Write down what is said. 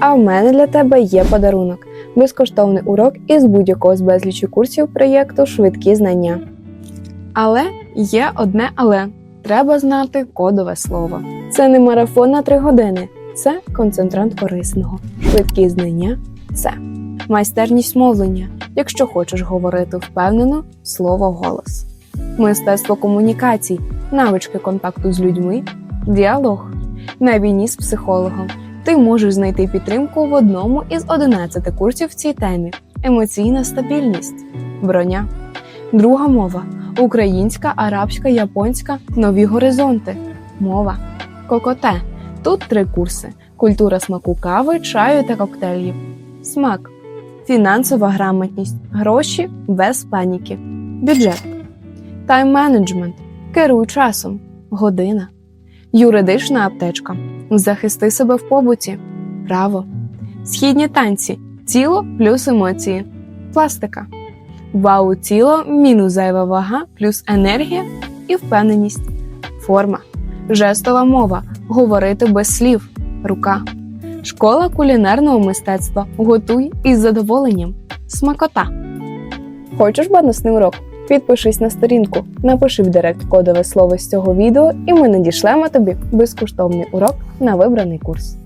А в мене для тебе є подарунок безкоштовний урок із будь-якого з безлічі курсів проєкту Швидкі знання. Але є одне але треба знати кодове слово. Це не марафон на три години, це концентрант корисного. Швидкі знання це майстерність мовлення, якщо хочеш говорити впевнено, слово голос, мистецтво комунікацій, навички контакту з людьми, діалог. На війні з психологом ти можеш знайти підтримку в одному із 11 курсів в цій темі: емоційна стабільність, броня, друга мова. Українська, арабська, японська, нові горизонти, мова, кокоте. Тут три курси: культура смаку кави, чаю та коктейлів, смак, фінансова грамотність, гроші без паніки, бюджет, тайм-менеджмент, керуй часом, година, юридична аптечка, захисти себе в побуті, право, східні танці, тіло плюс емоції, пластика. Вау, тіло мінус зайва вага, плюс енергія і впевненість, форма, жестова мова, говорити без слів, рука, школа кулінарного мистецтва. Готуй із задоволенням, смакота. Хочеш бонусний урок? Підпишись на сторінку, напиши в директ кодове слово з цього відео, і ми надішлемо тобі безкоштовний урок на вибраний курс.